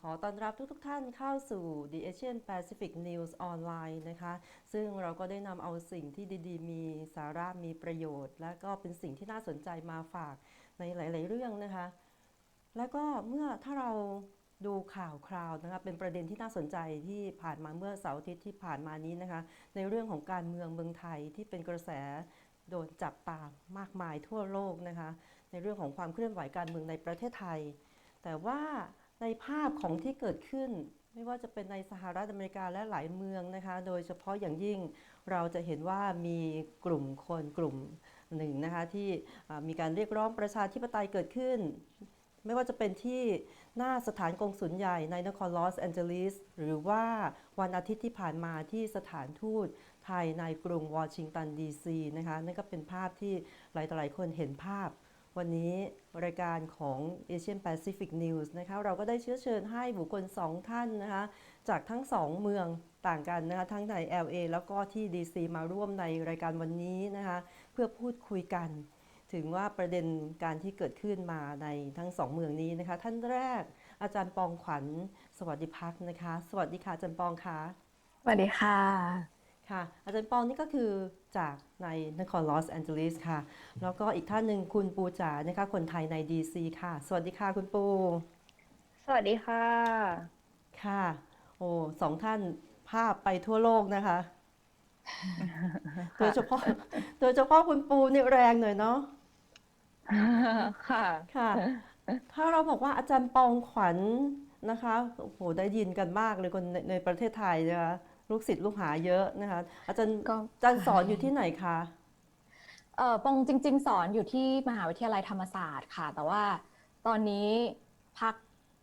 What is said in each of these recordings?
ขอต้อนรับทุกๆทท่านเข้าสู่ The Asian Pacific News Online นะคะ ซึ่งเราก็ได้นำเอาสิ่งที่ดีๆ มีสาระมีประโยชน์ และก็เป็นสิ่งที่น่าสนใจมาฝากในหลาย ๆ เรื่องนะคะ แล้วก็เมื่อถ้าเราดูข่าวคราวนะคะเป็นประเด็นที่น่าสนใจที่ผ่านมาเมื่อเสาร์อาทิตย์ที่ผ่านมานี้นะคะ ในเรื่องของการเมืองเมืองไทยที่เป็นกระแสโดนจับตามากมายทั่วโลกนะคะ ในเรื่องของความเคลื่อนไหวการเมืองในประเทศไทย แต่ว่า ในภาพของที่เกิดขึ้น ไม่ว่าจะเป็นในสหรัฐอเมริกาและหลายเมืองนะคะ โดยเฉพาะอย่างยิ่งเราจะเห็นว่ามีกลุ่มคนกลุ่มหนึ่งนะคะที่มีการเรียกร้องประชาธิปไตยเกิดขึ้น ไม่ว่าจะเป็นที่หน้าสถานกงสุลใหญ่ในนครลอสแอนเจลิสหรือว่าวันอาทิตย์ที่ผ่านมาที่สถานทูตไทยในกรุงวอชิงตันดีซีนะคะนั่นก็เป็นภาพที่หลายต่อหลายคนเห็นภาพ วันนี้รายการของ Asian Pacific News นะคะเราก็ได้เชื้อเชิญให้บุคคลสองท่านนะคะจากทั้งสองเมืองต่างกันนะคะทั้งใน LA แล้วก็ที่ DC มาร่วมในรายการวันนี้นะคะเพื่อพูดคุยกัน ถึงว่าประเด็นการที่เกิดขึ้นมาในทั้งสองเมืองนี้นะคะท่านแรกอาจารย์ปองขวัญสวัสดิพักนะคะ สวัสดีค่ะอาจารย์ปองค่ะสวัสดีค่ะ ค่ะอาจารย์ปองนี่ก็คือจากในนครลอสแอนเจลิสค่ะ แล้วก็อีกท่านหนึ่งคุณปูจ๋านะคะคนไทยใน DC ค่ะ สวัสดีค่ะคุณปู สวัสดีค่ะ ค่ะ โอ้สองท่านภาพไปทั่วโลกนะคะ โดยเฉพาะโดยเฉพาะคุณปูนี่แรงหน่อยเนาะค่ะค่ะ ถ้าเราบอกว่าอาจารย์ปองขวัญนะคะโอ้โหได้ยินกันมากเลยคนในในประเทศไทยนะคะ ลูกศิษย์ลูกหาเยอะนะคะ อาจารย์ก็ อาจารย์สอนอยู่ที่ไหนคะ เออปองจริง ๆ สอนอยู่ที่มหาวิทยาลัยธรรมศาสตร์ค่ะ แต่ว่าตอนนี้พัก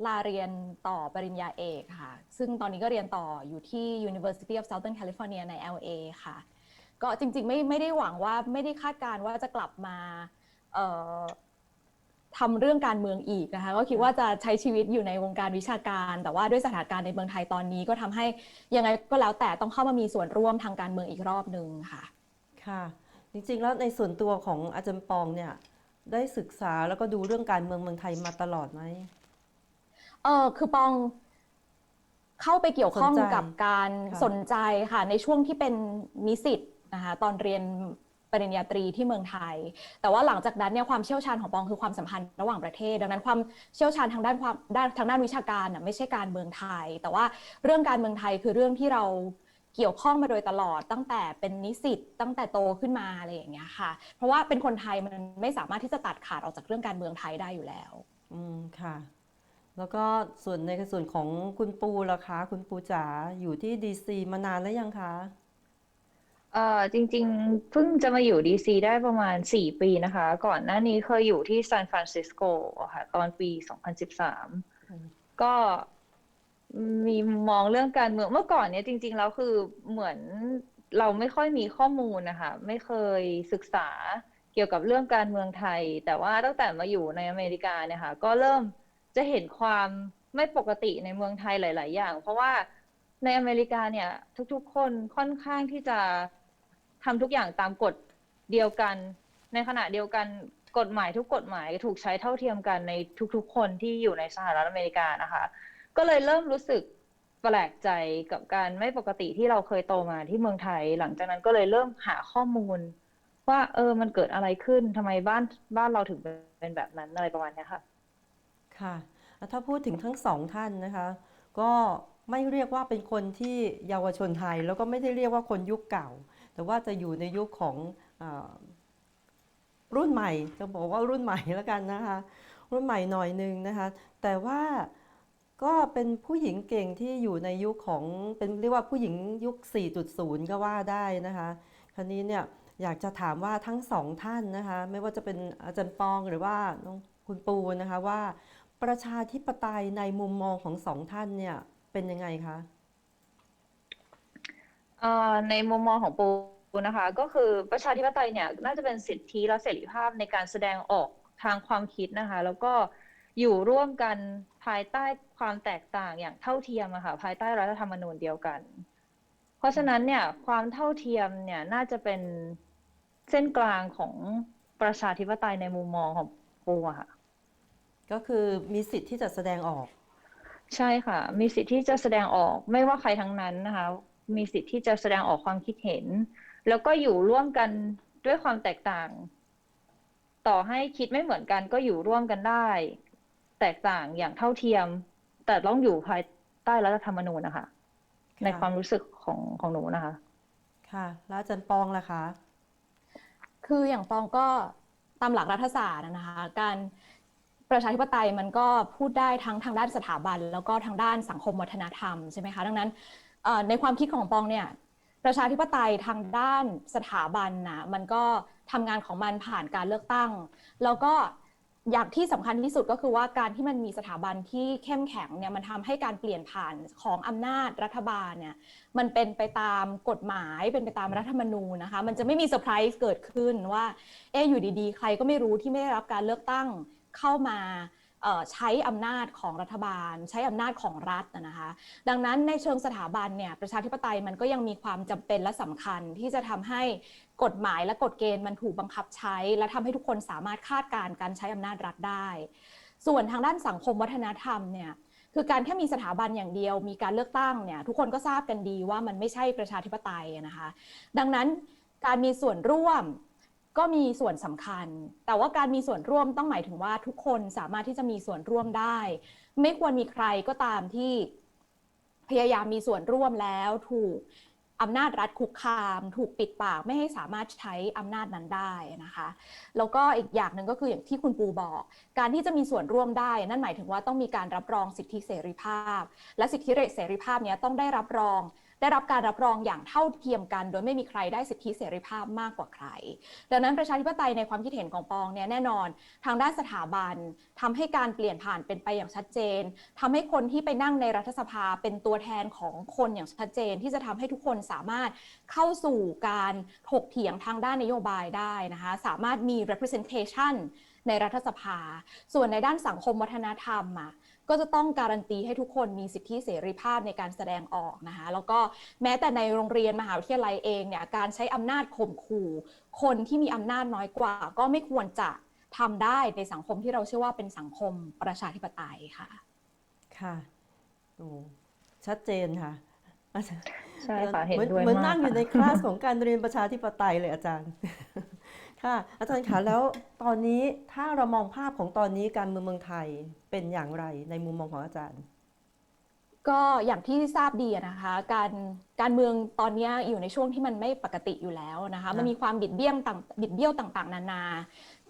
ลาเรียนต่อปริญญาเอกค่ะ ซึ่งตอนนี้ก็เรียนต่ออยู่ที่ University of Southern California ใน LA ค่ะ ก็จริงๆ ไม่ไม่ได้หวังว่าไม่ได้คาดการณ์ว่าจะกลับมาเอ่อ ทำเรื่องการเมืองอีกนะคะก็คิดว่าจะใช้ชีวิตอยู่ในวงการวิชาการ แต่ว่าด้วยสถานการณ์ในเมืองไทยตอนนี้ก็ทำให้ยังไงก็แล้วแต่ต้องเข้ามามีส่วนร่วมทางการเมืองอีกรอบหนึ่งค่ะค่ะจริงๆ แล้วในส่วนตัวของอาจารย์ปองเนี่ยได้ศึกษาแล้วก็ดูเรื่องการเมืองเมืองไทยมาตลอดไหมเออคือปองเข้าไปเกี่ยวข้องสนใจกับการค่ะสนใจค่ะ ในช่วงที่เป็นนิสิตนะคะตอนเรียน ปริญญาตรีที่เมืองไทย แต่ว่าหลังจากนั้นเนี่ยความเชี่ยวชาญของปองคือความสัมพันธ์ระหว่างประเทศ ดังนั้นความเชี่ยวชาญทางด้านความด้านทางด้านวิชาการน่ะไม่ใช่การเมืองไทย แต่ว่าเรื่องการเมืองไทยคือเรื่องที่เราเกี่ยวข้องมาโดยตลอดตั้งแต่เป็นนิสิตตั้งแต่โตขึ้นมาอะไรอย่างเงี้ยค่ะ เพราะว่าเป็นคนไทยมันไม่สามารถที่จะตัดขาดออกจากเรื่องการเมืองไทยได้อยู่แล้ว อืมค่ะ แล้วก็ส่วนในส่วนของคุณปูล่ะคะ คุณปูจ๋าอยู่ที่ดีซีมานานแล้วยังคะ เอ่อจริงๆเพิ่งจะมาอยู่ดีซีได้ประมาณสี่ปีนะคะ ก่อนหน้านี้เคยอยู่ที่ซานฟรานซิสโกค่ะ ตอนปี2013ก็มีมองเรื่องการเมืองเมื่อก่อนเนี่ยจริง ๆ แล้วคือเหมือนเราไม่ค่อยมีข้อมูลนะคะ ไม่เคยศึกษาเกี่ยวกับเรื่องการเมืองไทย แต่ว่าตั้งแต่มาอยู่ในอเมริกาเนี่ยค่ะก็เริ่มจะเห็นความไม่ปกติในเมืองไทยหลาย ๆ อย่าง เพราะว่าในอเมริกาเนี่ย ทุกๆ คนค่อนข้างที่จะ ทำทุกอย่างตามกฎเดียวกัน ในขณะเดียวกันกฎหมายทุกกฎหมายถูกใช้เท่าเทียมกันในทุกๆ คนที่อยู่ในสหรัฐอเมริกานะคะ ก็เลยเริ่มรู้สึกแปลกใจกับการไม่ปกติที่เราเคยโตมาที่เมืองไทย หลังจากนั้นก็เลยเริ่มหาข้อมูล ว่า เออมันเกิดอะไรขึ้นทำไมบ้านบ้านเราถึงเป็นแบบนั้นอะไรประมาณนี้ค่ะ ค่ะแล้วถ้าพูดถึงทั้งสองท่านนะคะ ก็ไม่เรียกว่าเป็นคนที่เยาวชนไทย แล้วก็ไม่ได้เรียกว่าคนยุคเก่า แต่ว่าจะอยู่ในยุคของอรุ่นใหม่จะบอกว่ารุ่นใหม่แล้วกันนะคะ รุ่นใหม่หน่อยหนึงนะคะ แต่ว่าก็เป็นผู้หญิงเก่งที่อยู่ในยุคของเป็นเรียกว่าผู้หญิงยุค 4.0 ก็ว่าได้นะคะคราวนี้เนี่ยอยากจะถามว่าทั้งสองท่านนะคะ ไม่ว่าจะเป็นอาจารย์ปองหรือว่าน้องคุณปูนะคะว่าประชาธิปไตยในมุมมองของสองท่านเนี่ยเป็นยังไงคะ เอ่อในมุมมองของปูนะคะ ก็คือประชาธิปไตยเนี่ยน่าจะเป็นสิทธิและเสรีภาพในการแสดงออกทางความคิดนะคะ แล้วก็อยู่ร่วมกันภายใต้ความแตกต่างอย่างเท่าเทียมอะค่ะภายใต้รัฐธรรมนูญเดียวกัน เพราะฉะนั้นเนี่ยความเท่าเทียมเนี่ยน่าจะเป็นเส้นกลางของประชาธิปไตยในมุมมองของปูอะค่ะก็คือมีสิทธิ์ที่จะแสดงออก ใช่ค่ะ มีสิทธิ์ที่จะแสดงออกไม่ว่าใครทั้งนั้นนะคะ มีสิทธิ์ที่จะแสดงออกความคิดเห็น แล้วก็อยู่ร่วมกันด้วยความแตกต่าง ต่อให้คิดไม่เหมือนกันก็อยู่ร่วมกันได้ แตกต่างอย่างเท่าเทียม แต่ต้องอยู่ภายใต้รัฐธรรมนูญนะคะ ในความรู้สึกของของหนูนะคะ ค่ะ แล้วอาจารย์ปองล่ะคะ คืออย่างปองก็ตามหลักรัฐศาสตร์นะคะ การประชาธิปไตยมันก็พูดได้ทั้งทางด้านสถาบัน แล้วก็ทางด้านสังคมวัฒนธรรมใช่ไหมคะ ดังนั้นเอ่อ ในความคิดของปองเนี่ยประชาธิปไตยทางด้านสถาบันนะมันก็ทำงานของมันผ่านการเลือกตั้ง แล้วก็อย่างที่สำคัญที่สุดก็คือว่าการที่มันมีสถาบันที่เข้มแข็งเนี่ยมันทำให้การเปลี่ยนผ่านของอำนาจรัฐบาลเนี่ยมันเป็นไปตามกฎหมายเป็นไปตามรัฐธรรมนูญนะคะ มันจะไม่มีเซอร์ไพรส์เกิดขึ้นว่าเอ๊อยู่ดีๆ ใครก็ไม่รู้ที่ไม่ได้รับการเลือกตั้งเข้ามา ใช้อำนาจของรัฐบาล ใช้อำนาจของรัฐนะคะดังนั้นในเชิงสถาบันเนี่ยประชาธิปไตยมันก็ยังมีความจำเป็นและสำคัญที่จะทำให้กฎหมายและกฎเกณฑ์มันถูกบังคับใช้ และทำให้ทุกคนสามารถคาดการณ์การใช้อำนาจรัฐได้ ส่วนทางด้านสังคมวัฒนธรรมเนี่ยคือการแค่มีสถาบันอย่างเดียว มีการเลือกตั้งเนี่ยทุกคนก็ทราบกันดีว่ามันไม่ใช่ประชาธิปไตยนะคะ ดังนั้นการมีส่วนร่วม ก็มีส่วนสำคัญ แต่ว่าการมีส่วนร่วมต้องหมายถึงว่าทุกคนสามารถที่จะมีส่วนร่วมได้ ไม่ควรมีใครก็ตามที่พยายามมีส่วนร่วมแล้วถูกอำนาจรัฐคุกคาม ถูกปิดปากไม่ให้สามารถใช้อำนาจนั้นได้นะคะแล้วก็อีกอย่างหนึ่งก็คืออย่างที่คุณปูบอก การที่จะมีส่วนร่วมได้ นั่นหมายถึงว่าต้องมีการรับรองสิทธิเสรีภาพ และสิทธิเสรีภาพนี้ต้องได้รับรอง ได้รับการรับรองอย่างเท่าเทียมกัน โดยไม่มีใครได้สิทธิเสรีภาพมากกว่าใคร ดังนั้นประชาธิปไตยในความคิดเห็นของปองเนี่ยแน่นอน ทางด้านสถาบันทำให้การเปลี่ยนผ่านเป็นไปอย่างชัดเจนทำให้คนที่ไปนั่งในรัฐสภาเป็นตัวแทนของคนอย่างชัดเจน ที่จะทำให้ทุกคนสามารถเข้าสู่การถกเถียงทางด้านนโยบายได้นะคะสามารถมี representation ในรัฐสภา ส่วนในด้านสังคมวัฒนธรรมอะ ก็จะต้องการันตีให้ทุกคนมีสิทธิเสรีภาพในการแสดงออกนะคะแล้วก็แม้แต่ในโรงเรียนมหาวิทยาลัยเองเนี่ยการใช้อำนาจข่มขู่ คนที่มีอำนาจน้อยกว่า ก็ไม่ควรจะทำได้ในสังคมที่เราเชื่อว่าเป็นสังคมประชาธิปไตยค่ะ ค่ะโอ้ชัดเจนค่ะอาจารย์ใช่ค่ะเห็นมือด้วยเหมือนมากนั่งอยู่ค่ะในคลาสของการเรียนประชาธิปไตยเลยอาจารย์ ค่ะ อาจารย์คะแล้วตอนนี้ถ้าเรามองภาพของตอนนี้การเมืองเมืองไทยเป็นอย่างไรในมุมมองของอาจารย์ ก็อย่างที่ทราบดีอะนะคะ การการเมืองตอนนี้อยู่ในช่วงที่มันไม่ปกติอยู่แล้วนะคะค่ะมันมีความบิดเบี้ยวต่างบิดเบี้ยวต่างๆ นานา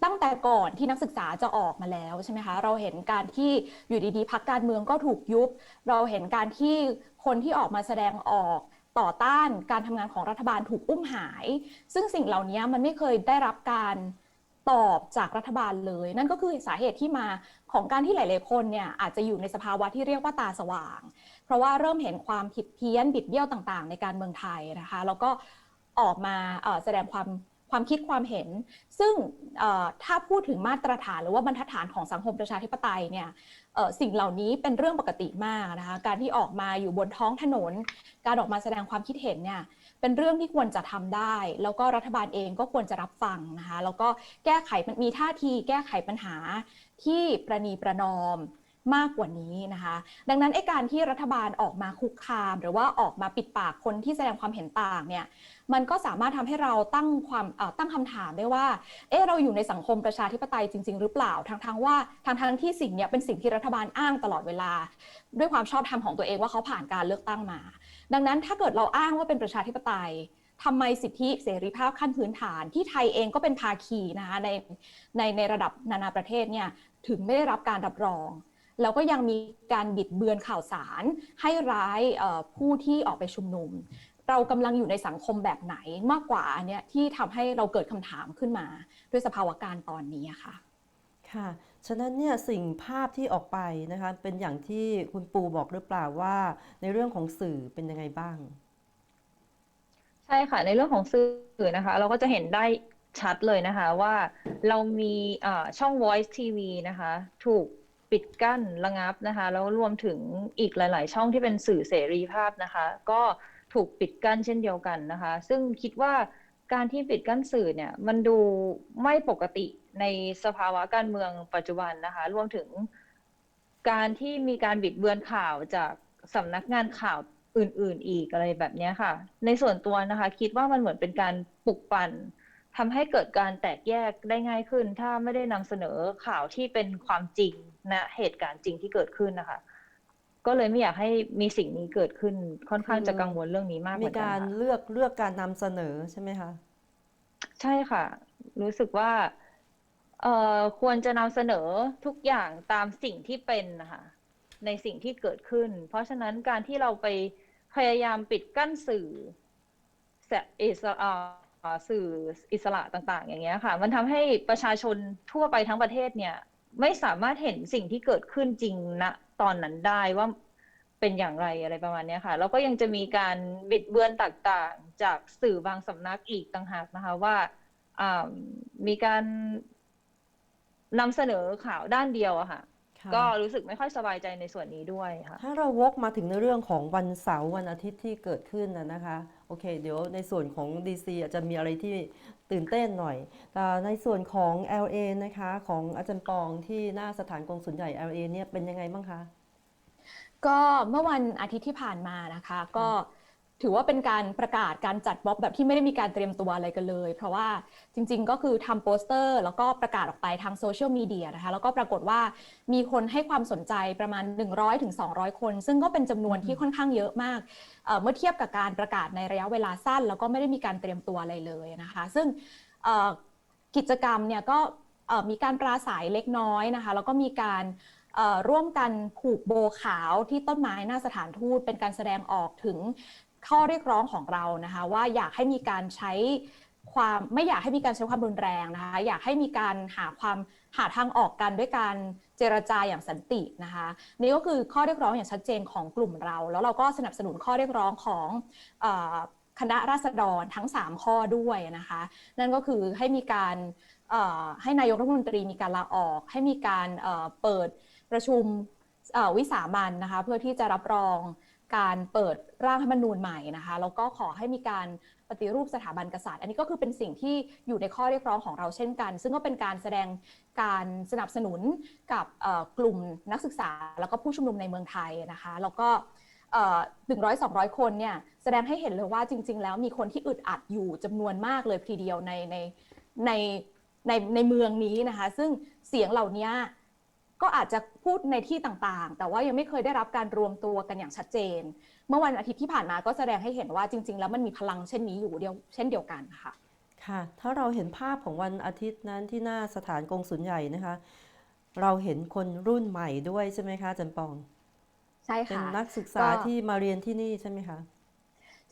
ตั้งแต่ก่อนที่นักศึกษาจะออกมาแล้วใช่ไหมคะเราเห็นการที่อยู่ดีๆพักการเมืองก็ถูกยุบ เราเห็นการที่คนที่ออกมาแสดงออก ต่อต้านการทำงานของรัฐบาลถูกอุ้มหาย ซึ่งสิ่งเหล่านี้มันไม่เคยได้รับการตอบจากรัฐบาลเลย นั่นก็คือสาเหตุที่มาของการที่หลาย ๆ คนเนี่ยอาจจะอยู่ในสภาวะที่เรียกว่าตาสว่าง เพราะว่าเริ่มเห็นความผิดเพี้ยนบิดเบี้ยวต่าง ๆ ในการเมืองไทยนะคะ แล้วก็ออกมาแสดงความความคิดความเห็น ซึ่งถ้าพูดถึงมาตรฐานหรือว่าบรรทัดฐานของสังคมประชาธิปไตยเนี่ย สิ่งเหล่านี้เป็นเรื่องปกติมากนะคะ การที่ออกมาอยู่บนท้องถนน การออกมาแสดงความคิดเห็นเนี่ยเป็นเรื่องที่ควรจะทำได้ แล้วก็รัฐบาลเองก็ควรจะรับฟังนะคะ แล้วก็แก้ไขมันมีท่าทีแก้ไขปัญหาที่ประนีประนอม มากกว่านี้นะคะ ดังนั้นไอ้การที่รัฐบาลออกมาคุกคาม หรือว่าออกมาปิดปากคนที่แสดงความเห็นต่างเนี่ยมันก็สามารถทำให้เราตั้งความตั้งคำถามได้ว่าเอ๊ะเราอยู่ในสังคมประชาธิปไตยจริง ๆ หรือเปล่าทั้งทางๆว่าทางทางๆที่สิ่งเนี้ยเป็นสิ่งที่รัฐบาลอ้างตลอดเวลา ด้วยความชอบธรรมของตัวเองว่าเขาผ่านการเลือกตั้งมา ดังนั้นถ้าเกิดเราอ้างว่าเป็นประชาธิปไตยทำไมสิทธิเสรีภาพขั้นพื้นฐานที่ไทยเองก็เป็นภาคีนะคะในในในระดับนานาประเทศเนี่ยถึงไม่ได้รับการรับรอง แล้วก็ยังมีการบิดเบือนข่าวสาร ให้ร้ายเอ่อผู้ที่ออกไปชุมนุม เรากำลังอยู่ในสังคมแบบไหนมากกว่าอันเนี้ยที่ทำให้เราเกิดคำถามขึ้นมาด้วยสภาวะการตอนนี้อะค่ะ ค่ะ ฉะนั้นเนี่ยสิ่งภาพที่ออกไปนะคะเป็นอย่างที่คุณปูบอกหรือเปล่าว่า ในเรื่องของสื่อเป็นยังไงบ้าง ใช่ค่ะ ในเรื่องของสื่อนะคะ เราก็จะเห็นได้ชัดเลยนะคะว่าเรามีอ่าช่อง Voice TV นะคะ ถูก ปิดกั้นระงับนะคะ แล้วรวมถึงอีกหลาย ๆ ช่องที่เป็นสื่อเสรีภาพนะคะ ก็ถูกปิดกั้นเช่นเดียวกันนะคะ ซึ่งคิดว่าการที่ปิดกั้นสื่อเนี่ยมันดูไม่ปกติในสภาวะการเมืองปัจจุบันนะคะ รวมถึงการที่มีการบิดเบือนข่าวจากสำนักงานข่าวอื่น ๆ อีกอะไรแบบนี้ค่ะ ในส่วนตัวนะคะ คิดว่ามันเหมือนเป็นการปลุกปั่นทำให้เกิดการแตกแยกได้ง่ายขึ้น ถ้าไม่ได้นำเสนอข่าวที่เป็นความจริง ณเหตุการณ์จริงที่เกิดขึ้นนะคะ ก็เลยไม่อยากให้มีสิ่งนี้เกิดขึ้นค่อนข้างจะกังวลเรื่องนี้มากเหมีมือนกันการค่ะเลือกเลือกการนำเสนอใช่ไหมคะใช่ค่ะ รู้สึกว่าเอ่อควรจะนำเสนอทุกอย่างตามสิ่งที่เป็นนะคะในสิ่งที่เกิดขึ้น เพราะฉะนั้นการที่เราไปพยายามปิดกั้นสื่อแสอิสระอ่าสื่ออิสระต่าง ๆ อย่างเงี้ยค่ะ มันทำให้ประชาชนทั่วไปทั้งประเทศเนี่ย ไม่สามารถเห็นสิ่งที่เกิดขึ้นจริงณตอนนั้นได้ว่าเป็นอย่างไรอะไรประมาณนี้ค่ะ แล้วก็ยังจะมีการบิดเบือนต่างๆ จากสื่อบางสำนักอีกต่างหากนะคะว่าามีการนำเสนอข่าวด้านเดียวอะค่ะ ก็รู้สึกไม่ค่อยสบายใจในส่วนนี้ด้วยค่ะ ถ้าเราวกมาถึงในเรื่องของวันเสาร์วันอาทิตย์ที่เกิดขึ้นนะนะคะโอเค เดี๋ยวในส่วนของ DC อาจจะมีอะไรที่ตื่นเต้นหน่อย แต่ในส่วนของ LA นะคะของอาจารย์ปองที่หน้าสถานกงสุลใหญ่ LA เนี่ยเป็นยังไงบ้างคะ ก็เมื่อวันอาทิตย์ที่ผ่านมานะคะ ก็ ถือว่าเป็นการประกาศการจัดม็อบแบบที่ไม่ได้มีการเตรียมตัวอะไรกันเลย เพราะว่าจริง ๆ ก็คือทำโปสเตอร์ แล้วก็ประกาศออกไปทางโซเชียลมีเดียนะคะ แล้วก็ปรากฏว่ามีคนให้ความสนใจประมาณ 100-200ถึง200คน ซึ่งก็เป็นจำนวนที่ค่อนข้างเยอะมากเมื่อเทียบกับการประกาศในระยะเวลาสั้น แล้วก็ไม่ได้มีการเตรียมตัวอะไรเลยนะคะ ซึ่งกิจกรรมเนี่ยก็มีการปราศัยเล็กน้อยนะคะ แล้วก็มีการร่วมกันผูกโบขาวที่ต้นไม้หน้าสถานทูตเป็นการแสดงออกถึง ข้อเรียกร้องของเรานะคะว่าอยากให้มีการใช้ความไม่อยากให้มีการใช้ความรุนแรงนะคะอยากให้มีการหาความหาทางออกกันด้วยการเจรจาอย่างสันตินะคะนี่ก็คือข้อเรียกร้องอย่างชัดเจนของกลุ่มเรา แล้วเราก็สนับสนุนข้อเรียกร้องของคณะราษฎรทั้ง 3 ข้อด้วยนะคะนั่นก็คือให้มีการให้นายกรัฐมนตรีมีการลาออก ให้มีการเปิดประชุมวิสามันนะคะเพื่อที่จะรับรอง การเปิดร่างรัฐธรรมนูญใหม่นะคะแล้วก็ขอให้มีการปฏิรูปสถาบันกษัตริย์ อันนี้ก็คือเป็นสิ่งที่อยู่ในข้อเรียกร้องของเราเช่นกัน ซึ่งก็เป็นการแสดงการสนับสนุนกับกลุ่มนักศึกษา แล้วก็ผู้ชุมนุมในเมืองไทยนะคะแล้วก็หนึ่งร้อยสองร้อยคนเนี่ยแสดงให้เห็นเลยว่าจริง ๆ แล้วมีคนที่อึดอัดอยู่จำนวนมากเลยทีเดียวในในในในในเมืองนี้นะคะ ซึ่งเสียงเหล่านี้ ก็อาจจะพูดในที่ต่างๆ แต่ว่ายังไม่เคยได้รับการรวมตัวกันอย่างชัดเจน เมื่อวันอาทิตย์ที่ผ่านมาก็แสดงให้เห็นว่าจริง ๆ แล้วมันมีพลังเช่นนี้อยู่เดียวเช่นเดียวกันค่ะค่ะ ถ้าเราเห็นภาพของวันอาทิตย์นั้นที่หน้าสถานกงสุลใหญ่นะคะ เราเห็นคนรุ่นใหม่ด้วยใช่ไหมคะอาจันปอง ใช่เป็นค่ะนักศึกษาก็ที่มาเรียนที่นี่ใช่ไหมคะ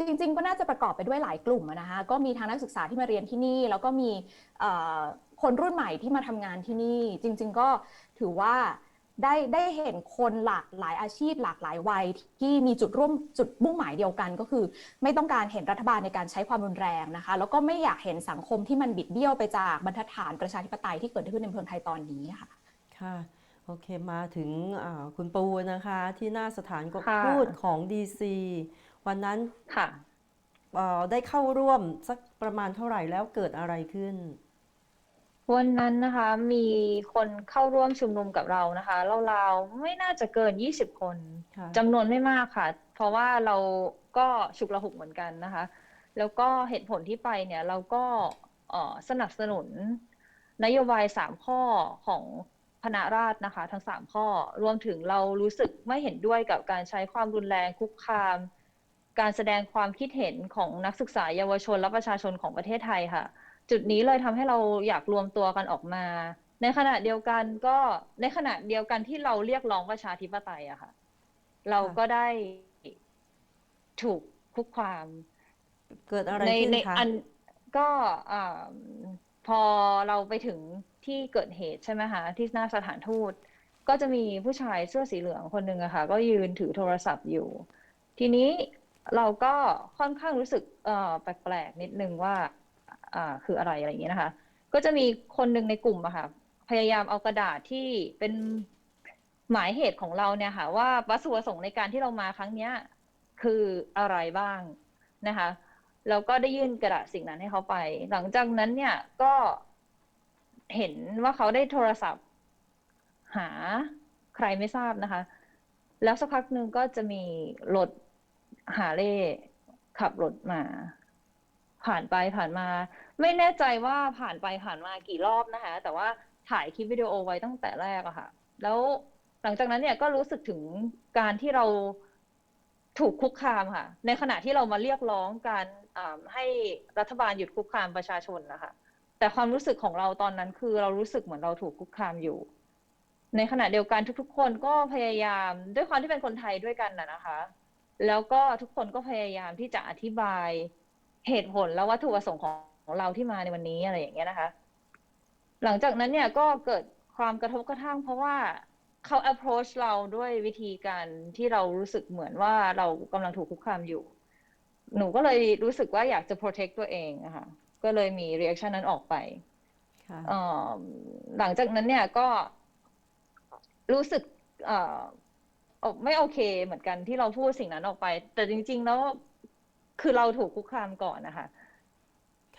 จริง ๆ ก็น่าจะประกอบไปด้วยหลายกลุ่มอะนะคะก็มีทางนักศึกษาที่มาเรียนที่นี่ แล้วก็มีเอ่อคนรุ่นใหม่ที่มาทำงานที่นี่ จริง ๆ ก็ถือว่าได้ได้เห็นคนหลากหลายอาชีพหลากหลายวัยที่มีจุดร่วมจุดมุ่งหมายเดียวกัน ก็คือ ไม่ต้องการเห็นรัฐบาลในการใช้ความรุนแรงนะคะ แล้วก็ไม่อยากเห็นสังคมที่มันบิดเบี้ยวไปจากบรรทัดฐานประชาธิปไตยที่เกิดขึ้นในเมืองไทยตอนนี้ค่ะค่ะโอเคมาถึงอ่าคุณปูนะคะที่หน้าสถานกค่ะทูตของ DC วันนั้นค่ะเอ่อได้เข้าร่วมสักประมาณเท่าไหร่แล้วเกิดอะไรขึ้น วันนั้นนะคะมีคนเข้าร่วมชุมนุมกับเรานะคะราวๆไม่น่าจะเกิน20คนค่ะจำนวนไม่มากค่ะ เพราะว่าเราก็ฉุกละหุกเหมือนกันนะคะ แล้วก็เหตุผลที่ไปเนี่ยเราก็เอ่อสนับสนุนนโยบายสามข้อของคณะราษฎรนะคะ ทั้งสามข้อรวมถึงเรารู้สึกไม่เห็นด้วยกับการใช้ความรุนแรงคุกคาม การแสดงความคิดเห็นของนักศึกษาเยาวชนและประชาชนของประเทศไทยค่ะ จุดนี้เลยทำให้เราอยากรวมตัวกันออกมา ในขณะเดียวกันก็ในขณะเดียวกันที่เราเรียกร้องประชาธิปไตยอะค่ะ เราก็ได้ถูกคุกคามเกิดอะไรในขึ้นในคะอันก็อ่าพอเราไปถึงที่เกิดเหตุใช่ไหมคะที่หน้าสถานทูต ก็จะมีผู้ชายเสื้อสีเหลืองคนหนึ่งอะค่ะ ก็ยืนถือโทรศัพท์อยู่ ทีนี้ เราก็ค่อนข้างรู้สึกแปลกๆนิดนึงว่าคืออะไรอะไรอย่างเงี้ยนะคะ ก็จะมีคนหนึ่งในกลุ่มอะค่ะ พยายามเอากระดาษที่เป็นหมายเหตุของเราเนี่ยค่ะ ว่าวัตถุประสงค์ในการที่เรามาครั้งเนี้ยคืออะไรบ้างนะคะแล้วก็ได้ยื่นกระดาษสิ่งนั้นให้เขาไป หลังจากนั้นเนี่ยก็เห็นว่าเขาได้โทรศัพท์ หาใครไม่ทราบนะคะ แล้วสักพักหนึ่งก็จะมีรถ หาเล่ขับรถมา ผ่านไปผ่านมา ไม่แน่ใจว่าผ่านไปผ่านมากี่รอบนะคะ แต่ว่าถ่ายคลิปวิดีโอไว้ตั้งแต่แรกอะค่ะ แล้วหลังจากนั้นเนี่ยก็รู้สึกถึงการที่เราถูกคุกคามค่ะ ในขณะที่เรามาเรียกร้องการให้รัฐบาลหยุดคุกคามประชาชนนะคะ แต่ความรู้สึกของเราตอนนั้นคือเรารู้สึกเหมือนเราถูกคุกคามอยู่ ในขณะเดียวกันทุก ๆ คนก็พยายามด้วยความที่เป็นคนไทยด้วยกันนะนะคะ แล้วก็ทุกคนก็พยายามที่จะอธิบายเหตุผลและวัตถุประสงค์ของเราที่มาในวันนี้อะไรอย่างเงี้ยนะคะ หลังจากนั้นเนี่ยก็เกิดความกระทบกระทั่ง เพราะว่าเขา approach เราด้วยวิธีการที่เรารู้สึกเหมือนว่าเรากำลังถูกคุกคามอยู่ หนูก็เลยรู้สึกว่าอยากจะ protect ตัวเองอะค่ะก็เลยมี reaction นั้นออกไปค่ะเอ่อหลังจากนั้นเนี่ยก็รู้สึกเอ่อเอ่อ ไม่โอเคเหมือนกันที่เราพูดสิ่งนั้นออกไป แต่จริง ๆ แล้วคือเราถูกคุกคามก่อนนะคะ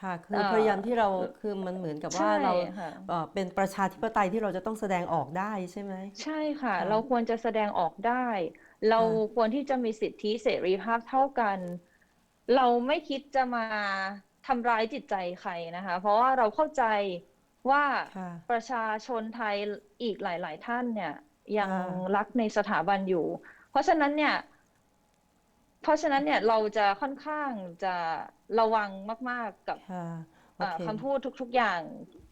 ค่ะคือเอ่อพยายามที่เราคือมันเหมือนกับว่าใช่เราค่ะเอ่อเป็นประชาธิปไตยที่เราจะต้องแสดงออกได้ใช่ไหมใช่ค่ะค่ะเราควรจะแสดงออกได้ เราค่ะควรที่จะมีสิทธิเสรีภาพเท่ากัน เราไม่คิดจะมาทำร้ายจิตใจใครนะคะ เพราะว่าเราเข้าใจว่าค่ะประชาชนไทยอีกหลาย ๆ ท่านเนี่ย ยังอ่ารักในสถาบันอยู่ เพราะฉะนั้นเนี่ย เพราะฉะนั้นเนี่ยเราจะค่อนข้างจะระวังมาก ๆกับค่ะโอเอ่อเคคำพูดทุก ๆอย่าง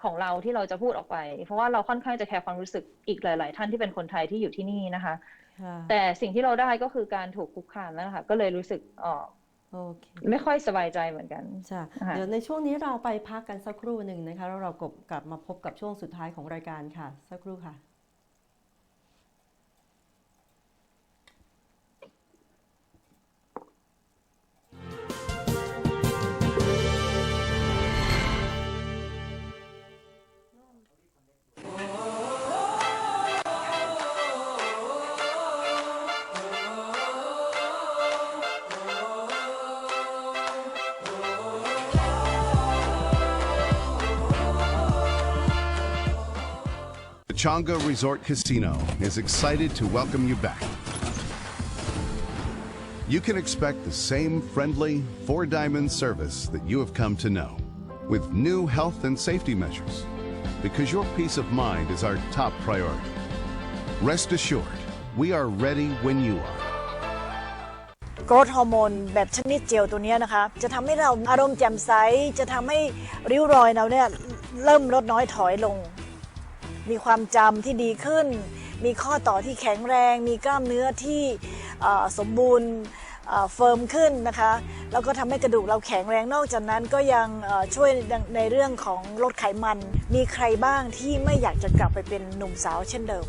ของเราที่เราจะพูดออกไป เพราะว่าเราค่อนข้างจะแคร์ความรู้สึกอีกหลาย ๆ ท่านที่เป็นคนไทยที่อยู่ที่นี่นะคะค่ะแต่สิ่งที่เราได้ก็คือการถูกคุกคามแล้วนะคะก็เลยรู้สึกเอ่อโอเคไม่ค่อยสบายใจเหมือนกันจ้ะค่ะเดี๋ยวในช่วงนี้เราไปพักกันสักครู่หนึ่งนะคะแล้วเรากลับกลับมาพบกับช่วงสุดท้ายของรายการค่ะ สักครู่ค่ะ The Chonga Resort Casino is excited to welcome you back. You can expect the same friendly, four diamond service that you have come to know, with new health and safety measures, because your peace of mind is our top priority. Rest assured, we are ready when you are. โกรทฮอร์โมนแบบชนิดเจลตัวเนี้ยนะคะ จะทำให้เราอารมณ์แจ่มใส จะทำให้ริ้วรอยเราเนี่ยเริ่มลดน้อยถอยลง มีความจำที่ดีขึ้น มีข้อต่อที่แข็งแรง มีกล้ามเนื้อที่สมบูรณ์เฟิร์มขึ้นนะคะ แล้วก็ทำให้กระดูกเราแข็งแรงนอกจากนั้นก็ยังช่วยในเรื่องของลดไขมัน มีใครบ้างที่ไม่อยากจะกลับไปเป็นหนุ่มสาวเช่นเดิม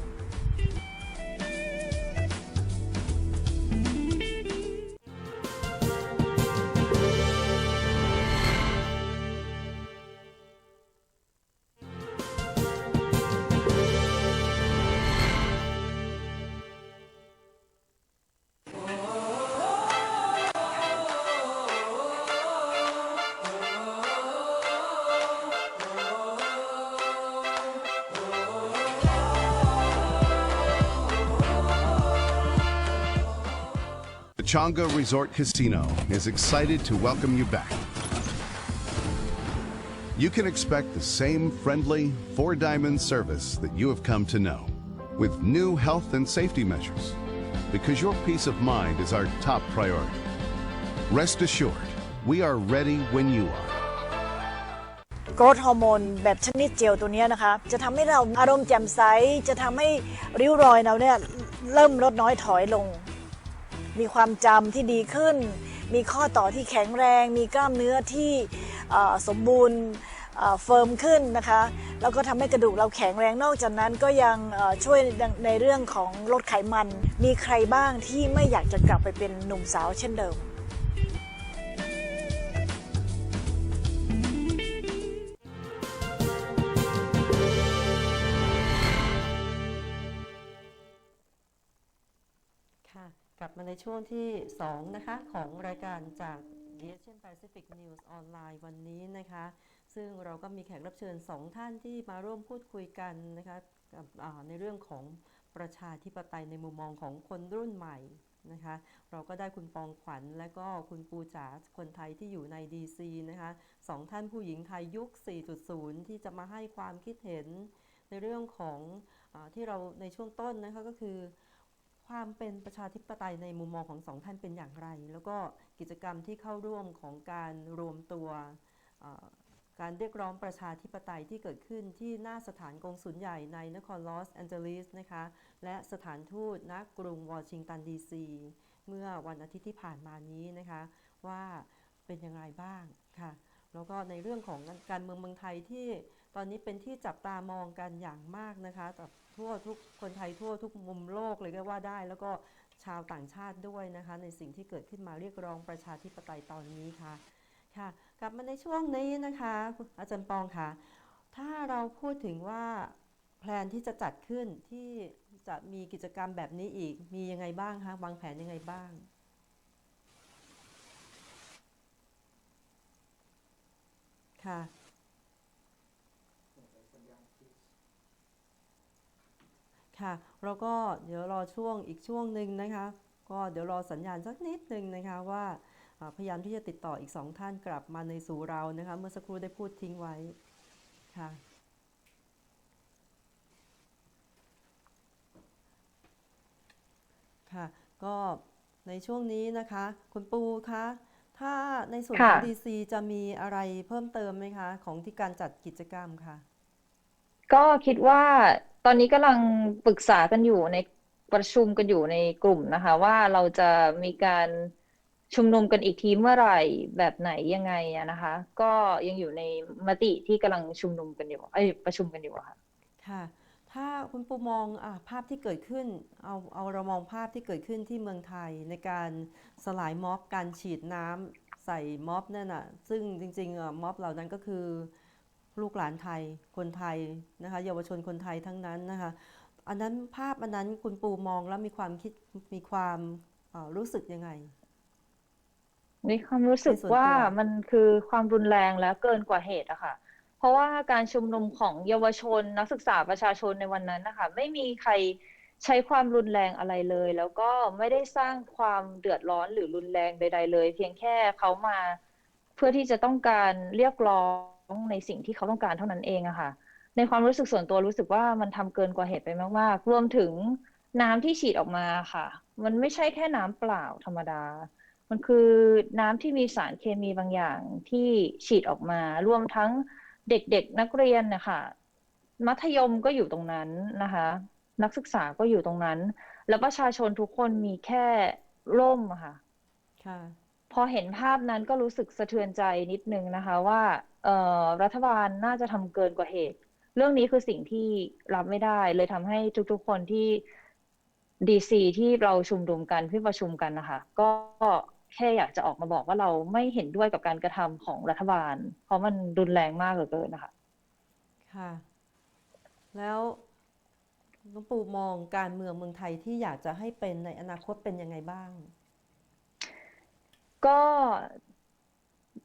The Chonga Resort Casino is excited to welcome you back. You can expect the same friendly, four diamond service that you have come to know, with new health and safety measures, because your peace of mind is our top priority. Rest assured, we are ready when you are. โกรทฮอร์โมนแบบชนิดเจลตัวเนี้ยนะคะ จะทำให้เราอารมณ์แจ่มใส จะทำให้ริ้วรอยเราเนี่ยเริ่มลดน้อยถอยลง มีความจำที่ดีขึ้น มีข้อต่อที่แข็งแรง มีกล้ามเนื้อที่สมบูรณ์เฟิร์มขึ้นนะคะ แล้วก็ทำให้กระดูกเราแข็งแรงนอกจากนั้นก็ยังช่วยในเรื่องของลดไขมัน มีใครบ้างที่ไม่อยากจะกลับไปเป็นหนุ่มสาวเช่นเดิม ในช่วงที่ 2 นะคะ ของรายการจาก The Asian Pacific News ออนไลน์วันนี้นะคะ ซึ่งเราก็มีแขกรับเชิญ 2 ท่านที่มาร่วมพูดคุยกันนะคะกับในเรื่องของประชาธิปไตยในมุมมองของคนรุ่นใหม่นะคะ เราก็ได้คุณปองขวัญและก็คุณปูจ๋าคนไทยที่อยู่ใน DC นะคะสองท่านผู้หญิงไทยยุค 4.0 ที่จะมาให้ความคิดเห็นในเรื่องของอที่เราในช่วงต้นนะคะก็คือ ความเป็นประชาธิปไตยในมุมมองของสองท่านเป็นอย่างไร แล้วก็กิจกรรมที่เข้าร่วมของการรวมตัวการเรียกร้องประชาธิปไตยที่เกิดขึ้นที่หน้าสถานกงสุลใหญ่ในนครลอสแอนเจลิสนะคะและสถานทูตณกรุงวอชิงตันดีซีเมื่อวันอาทิตย์ที่ผ่านมานี้นะคะว่าเป็นอย่างไรบ้างค่ะแล้วก็ในเรื่องของการเมืองเมืองไทยที่ ตอนนี้เป็นที่จับตามองกันอย่างมากนะคะกับทั่วทุกคนไทยทั่วทุกมุมโลกเลยก็ว่าได้ แล้วก็ชาวต่างชาติด้วยนะคะ ในสิ่งที่เกิดขึ้นมาเรียกร้องประชาธิปไตยตอนนี้ค่ะค่ะ กลับมาในช่วงนี้นะคะ อาจารย์ปองค่ะ ถ้าเราพูดถึงว่าแพลนที่จะจัดขึ้นที่จะมีกิจกรรมแบบนี้อีกมียังไงบ้างคะวางแผนยังไงบ้างค่ะ ค่ะ แล้วก็เดี๋ยวรอช่วงอีกช่วงหนึ่งนะคะ ก็เดี๋ยวรอสัญญาณสักนิดหนึ่งนะคะว่าอ่าพยายามที่จะติดต่ออีกสองท่านกลับมาในสู่เรานะคะ เมื่อสักครู่ได้พูดทิ้งไว้ค่ะ ค่ะ ก็ในช่วงนี้นะคะ คุณปูคะถ้าในส่วนของค่ะ DC จะมีอะไรเพิ่มเติมไหมคะ ของที่การจัดกิจกรรมค่ะก็คิดว่า ตอนนี้กำลังปรึกษากันอยู่ในประชุมกันอยู่ในกลุ่มนะคะ ว่าเราจะมีการชุมนุมกันอีกทีเมื่อไหร่แบบไหนยังไงอะนะคะ ก็ยังอยู่ในมติที่กำลังชุมนุมกันอยู่เอ้ยประชุมกันอยู่อะค่ะ ค่ะ ถ้าคุณปูมองอาภาพที่เกิดขึ้น เอาเอาเรามองภาพที่เกิดขึ้นที่เมืองไทยในการสลายม็อบการฉีดน้ำใส่ม็อบนั่นน่ะ ซึ่งจริงๆอะม็อบเหล่านั้นก็คือ ลูกหลานไทยคนไทยนะคะเยาวชนคนไทยทั้งนั้นนะคะอันนั้นภาพอันนั้นคุณปูมองแล้วมีความคิดมีความเอ่อรู้สึกยังไงมีความรู้สึกในส่วนว่าตัวมันคือความรุนแรงและเกินกว่าเหตุอะค่ะ เพราะว่าการชุมนุมของเยาวชนนักศึกษาประชาชนในวันนั้นนะคะไม่มีใครใช้ความรุนแรงอะไรเลย แล้วก็ไม่ได้สร้างความเดือดร้อนหรือรุนแรงใด ๆ เลย เพียงแค่เขามาเพื่อที่จะต้องการเรียกร้องในสิ่งที่เขาต้องการเท่านั้นเองอะค่ะ ในความรู้สึกส่วนตัวรู้สึกว่ามันทำเกินกว่าเหตุไปมากๆ รวมถึงน้ำที่ฉีดออกมาค่ะ มันไม่ใช่แค่น้ำเปล่าธรรมดา มันคือน้ำที่มีสารเคมีบางอย่างที่ฉีดออกมา รวมทั้งเด็กๆนักเรียนนะคะมัธยมก็อยู่ตรงนั้นนะคะ นักศึกษาก็อยู่ตรงนั้น แล้วประชาชนทุกคนมีแค่ร่มค่ะค่ะ พอเห็นภาพนั้นก็รู้สึกสะเทือนใจนิดนึงนะคะว่าเรัฐบาลน่าจะทำเกินกว่าเหตุ เรื่องนี้คือสิ่งที่รับไม่ได้ เลยทำให้ทุกๆคนที่ดีซีที่เราชุมนุมกันที่ประชุมกันนะคะก็แค่อยากจะออกมาบอกว่าเราไม่เห็นด้วยกับการกระทำของรัฐบาล เพราะมันรุนแรงมากเหลือเกินนะคะค่ะ แล้วลวงปู่มองการเมืองเมืองไทยที่อยากจะให้เป็นในอนาคตเป็นยังไงบ้าง ก็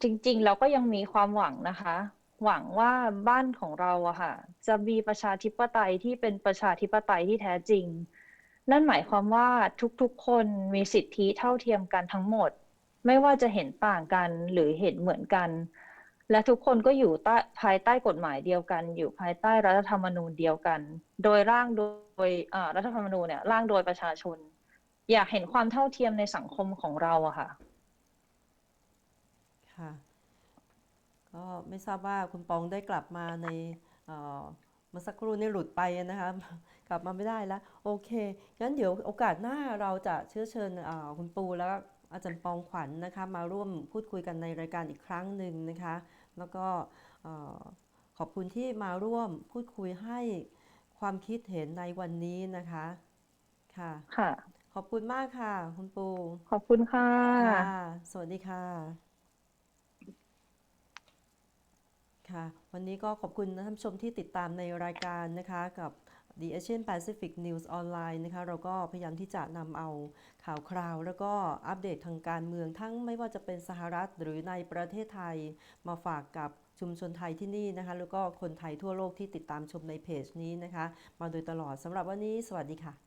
จริง ๆ เราก็ยังมีความหวังนะคะ หวังว่าบ้านของเราอะค่ะ จะมีประชาธิปไตยที่เป็นประชาธิปไตยที่แท้จริง นั่นหมายความว่าทุกๆ คนมีสิทธิเท่าเทียมกันทั้งหมด ไม่ว่าจะเห็นต่างกันหรือเห็นเหมือนกัน และทุกคนก็อยู่ใต้ภายใต้กฎหมายเดียวกัน อยู่ภายใต้รัฐธรรมนูญเดียวกัน โดยร่างโดยรัฐธรรมนูญเนี่ยร่างโดยประชาชน อยากเห็นความเท่าเทียมในสังคมของเราอะค่ะ ค่ะ ก็ไม่ทราบว่าคุณปองได้กลับมาในเอ่อเมื่อสักครู่นี่หลุดไปนะคะ กลับมาไม่ได้แล้ว โอเค งั้นเดี๋ยวโอกาสหน้าเราจะเชื้อเชิญเอ่อคุณปูแล้วก็อาจารย์ปองขวัญนะคะ มาร่วมพูดคุยกันในรายการอีกครั้งหนึ่งนะคะ แล้วก็เอ่อขอบคุณที่มาร่วมพูดคุยให้ความคิดเห็นในวันนี้นะคะ ค่ะ ค่ะ ขอบคุณมากค่ะ คุณปู ขอบคุณค่ะค่ะสวัสดีค่ะ ค่ะ วันนี้ก็ขอบคุณท่านผู้ชมที่ติดตามในรายการนะคะกับ The Asian Pacific News Online นะคะเราก็พยายามที่จะนำเอาข่าวคราว แล้วก็อัปเดตทางการเมืองทั้งไม่ว่าจะเป็นสหรัฐหรือในประเทศไทยมาฝากกับชุมชนไทยที่นี่นะคะ แล้วก็คนไทยทั่วโลกที่ติดตามชมในเพจนี้นะคะ มาโดยตลอดสำหรับวันนี้ สวัสดีค่ะ